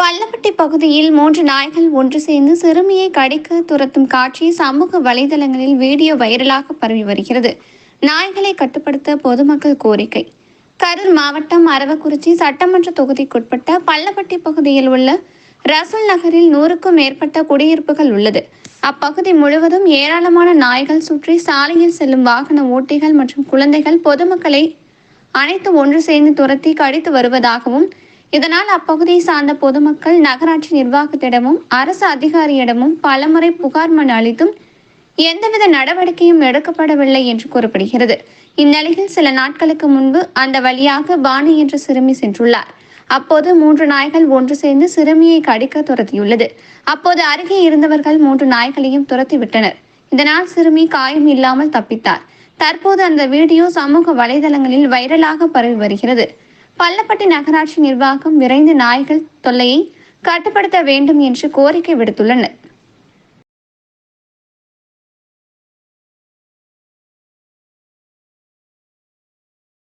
பள்ளப்பட்டி பகுதியில் மூன்று நாய்கள் ஒன்று சேர்ந்து சிறுமியை கடிக்க துரத்தும் காட்சி சமூக வலைதளங்களில் வீடியோ வைரலாக பரவி வருகிறது. நாய்களை கட்டுப்படுத்த பொதுமக்கள் கோரிக்கை. கரூர் மாவட்டம் அரவக்குறிச்சி சட்டமன்ற தொகுதிக்குட்பட்ட பள்ளப்பட்டி பகுதியில் உள்ள ரசூல் நகரில் நூறுக்கும் மேற்பட்ட குடியிருப்புகள் உள்ளது. அப்பகுதி முழுவதும் ஏராளமான நாய்கள் சுற்றி சாலையில் செல்லும் வாகன ஓட்டிகள் மற்றும் குழந்தைகள் பொதுமக்களை அனைத்து ஒன்று சேர்ந்து துரத்தி கடித்து வருவதாகவும் இதனால் அப்பகுதியை சார்ந்த பொதுமக்கள் நகராட்சி நிர்வாகத்திடமும் அரசு அதிகாரியிடமும் பலமுறை புகார் மனு அளித்தும் எந்தவித நடவடிக்கையும் எடுக்கப்படவில்லை என்று கூறப்படுகிறது. இந்நிலையில் சில நாட்களுக்கு முன்பு அந்த வழியாக பானு என்ற சிறுமி சென்றுள்ளார். அப்போது மூன்று நாய்கள் ஒன்று சேர்ந்து சிறுமியை கடிக்க துரத்தியுள்ளது. அப்போது அருகே இருந்தவர்கள் மூன்று நாய்களையும் துரத்தி விட்டனர் இதனால் சிறுமி காயம் இல்லாமல் தப்பித்தார். தற்போது அந்த வீடியோ சமூக வலைதளங்களில் வைரலாக பரவி வருகிறது. பள்ளப்பட்டி நகராட்சி நிர்வாகம் விரைந்து நாய்கள் தொல்லையை கட்டுப்படுத்த வேண்டும் என்று கோரிக்கை விடுத்துள்ளனர்.